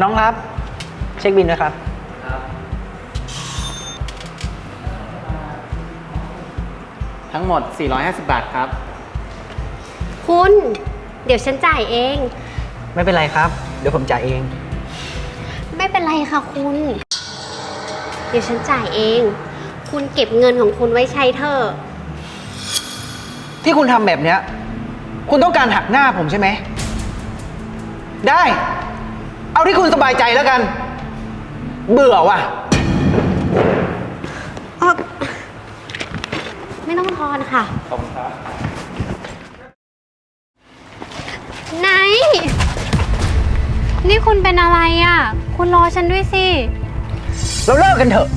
น้องครับ เช็คบินด้วยครับ ทั้งหมด 450 บาทครับ คุณ เดี๋ยวฉันจ่ายเอง ไม่เป็นไรครับ เดี๋ยวผมจ่ายเอง ไม่เป็นไรค่ะคุณ เดี๋ยวฉันจ่ายเอง คุณเก็บเงินของคุณไว้ใช้เถอะที่คุณทำแบบเนี้ย คุณต้องการหักหน้าผมใช่ไหม ได้ เอาที่คุณสบายใจแล้วกัน เบื่อว่ะไม่ต้องทอนค่ะ ขอบคุณครับไหน นี่คุณเป็นอะไรอะ คุณรอฉันด้วยสิ เราเลิกกันเถอะ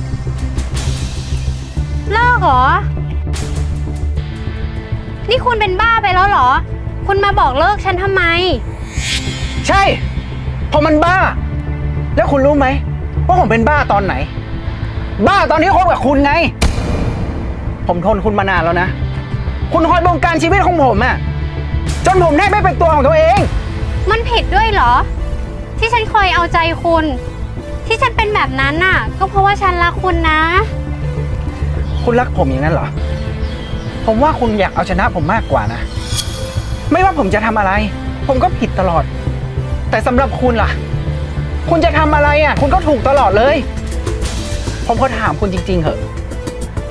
เลิกเหรอ นี่คุณเป็นบ้าไปแล้วเหรอ คุณมาบอกเลิกฉันทำไม ใช่ ผมมันบ้า แล้วคุณรู้ไหมว่าผมเป็นบ้าตอนไหน บ้าตอนที่คบกับคุณไง ผมทนคุณมานานแล้วนะ คุณคอยบงการชีวิตของผมอะจนผมแทบไม่เป็นตัวของตัวเอง มันผิดด้วยเหรอ ที่ฉันคอยเอาใจคุณ ที่ฉันเป็นแบบนั้นน่ะ ก็เพราะว่าฉันรักคุณนะ คุณรักผมอย่างนั้นเหรอ ผมว่าคุณอยากเอาชนะผมมากกว่านะ ไม่ว่าผมจะทำอะไร ผมก็ผิดตลอด แต่สำหรับคุณล่ะ คุณจะทำอะไรอะ คุณก็ถูกตลอดเลย ผมขอถามคุณจริง ๆเหอะ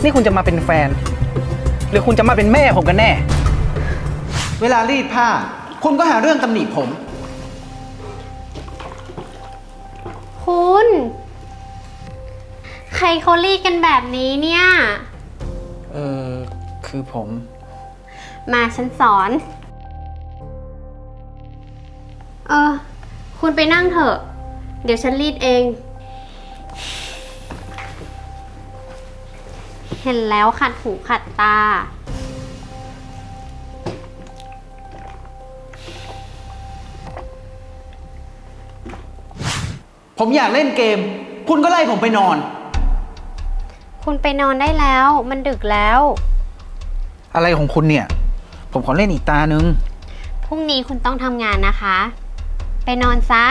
นี่คุณจะมาเป็นแฟน หรือคุณจะมาเป็นแม่ผมกันแน่ เวลารีดผ้า คุณก็หาเรื่องตำหนิผม คุณ ใครเขารีดกันแบบนี้เนี่ย เออคือผม มาฉันสอน เออ คุณไปนั่งเถอะ เดี๋ยวฉันรีดเอง เห็นแล้วขัดหูขัดตา ผมอยากเล่นเกม คุณก็ไล่ผมไปนอน คุณไปนอนได้แล้ว มันดึกแล้ว อะไรของคุณเนี่ย ผมขอเล่นอีกตานึง พรุ่งนี้คุณต้องทำงานนะคะ ไปนอนซะ แ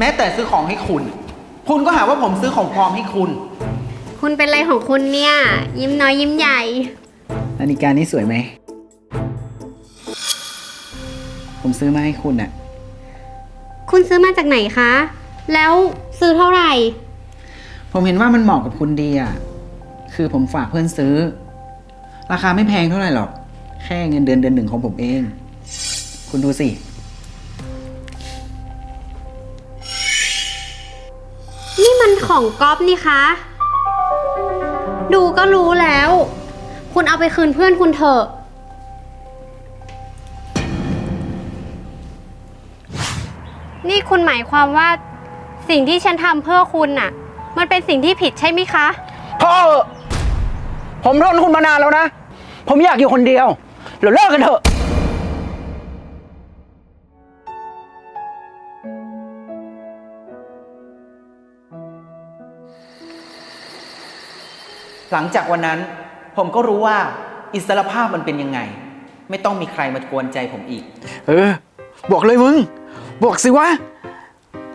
ม้แต่ซื้อของให้คุณ คุณก็หาว่าผมซื้อของปลอมให้คุณ คุณเป็นอะไรของคุณเนี่ย ยิ้มน้อยยิ้มใหญ่ นาฬิกานี้สวยไหม ผมซื้อมาให้คุณอะคุณซื้อมาจากไหนคะ แล้วซื้อเท่าไหร่ ผมเห็นว่ามันเหมาะกับคุณดีอะคือผมฝากเพื่อนซื้อ ราคาไม่แพงเท่าไหร่หรอก แค่เงินเดือนเดือนหนึ่งของผมเอง คุณดูสิ นี่มันของก๊อฟนี่คะ ดูก็รู้แล้ว คุณเอาไปคืนเพื่อนคุณเถอะ นี่คุณหมายความว่า สิ่งที่ฉันทำเพื่อคุณน่ะ มันเป็นสิ่งที่ผิดใช่ไหมคะ พ่อผมทนคุณมานานแล้วนะ ผมอยากอยู่คนเดียวเราเลิกกันเถอะ หลังจากวันนั้น ผมก็รู้ว่าอิสรภาพมันเป็นยังไง ไม่ต้องมีใครมากวนใจผมอีก เออ บอกเลยมึง บอกสิวะ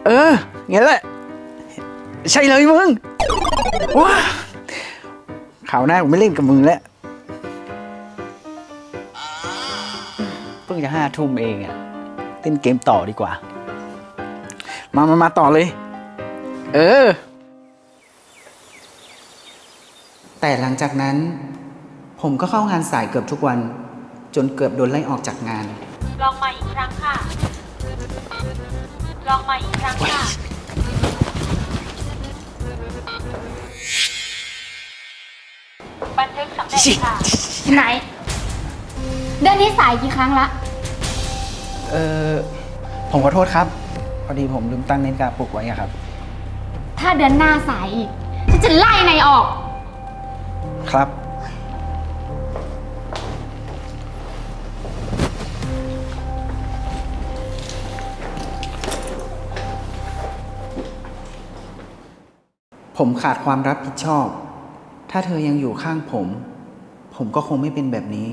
เอองี้แหละ ใช่เลยมึงว้าข่าวหน้าผมไม่เล่นกับมึงแล้วเพิ่งจะห้าทุ่มเองอะเล่นเกมต่อดีกว่า มามามาต่อเลย เออ แต่หลังจากนั้น ผมก็เข้างานสายเกือบทุกวัน จนเกือบโดนไล่ออกจากงาน ลองมาอีกครั้งค่ะ ลองมาอีกครั้งค่ะ บันทึกสำเร็จค่ะ ไหน เดือนนี้สายกี่ครั้งละ เออผมขอโทษครับ พอดีผมลืมตั้งนาฬิกาปลุกไว้อะครับ ถ้าเดือนหน้าสายอีกฉันจะไล่นายออก ครับ ผมขาดความรับผิดชอบ ถ้าเธอยังอยู่ข้างผม ผมก็คงไม่เป็นแบบนี้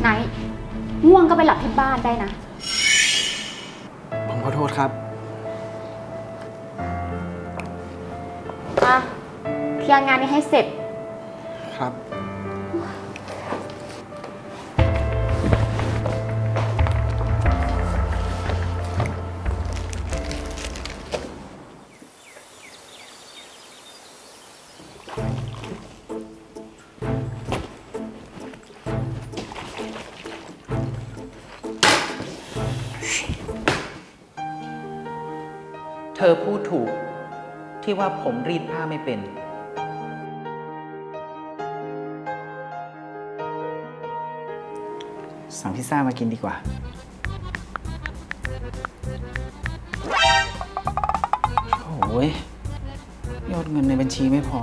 ไหนง่วงก็ไปหลับที่บ้านได้นะ ผมขอโทษครับ อะเคลียร์งานนี้ให้เสร็จ ครับ ธอพูดถูกที่ว่าผมรีดผ้าไม่เป็น สั่งพิซซ่ามากินดีกว่า โอ้ยยอดเงินในบัญชีไม่พอ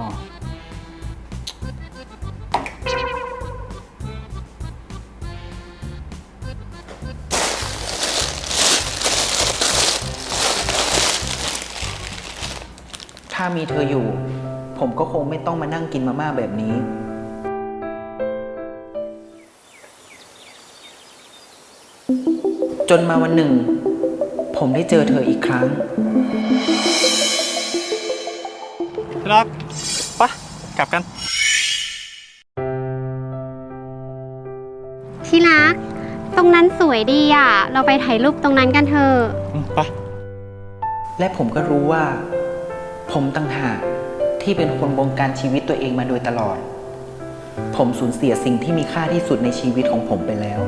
ถ้ามีเธออยู่ ผมก็คงไม่ต้องมานั่งกินมาม่าแบบนี้ จนมาวันหนึ่ง ผมได้เจอเธออีกครั้ง รักปะกลับกัน ที่รัก ตรงนั้นสวยดีอะ เราไปถ่ายรูปตรงนั้นกันเถอะ อืมไป และผมก็รู้ว่า ผมตั้งหากที่เป็นคนบงการชีวิตตัวเองมาโดยตลอด ผมสูญเสียสิ่งที่มีค่าที่สุดในชีวิตของผมไปแล้ว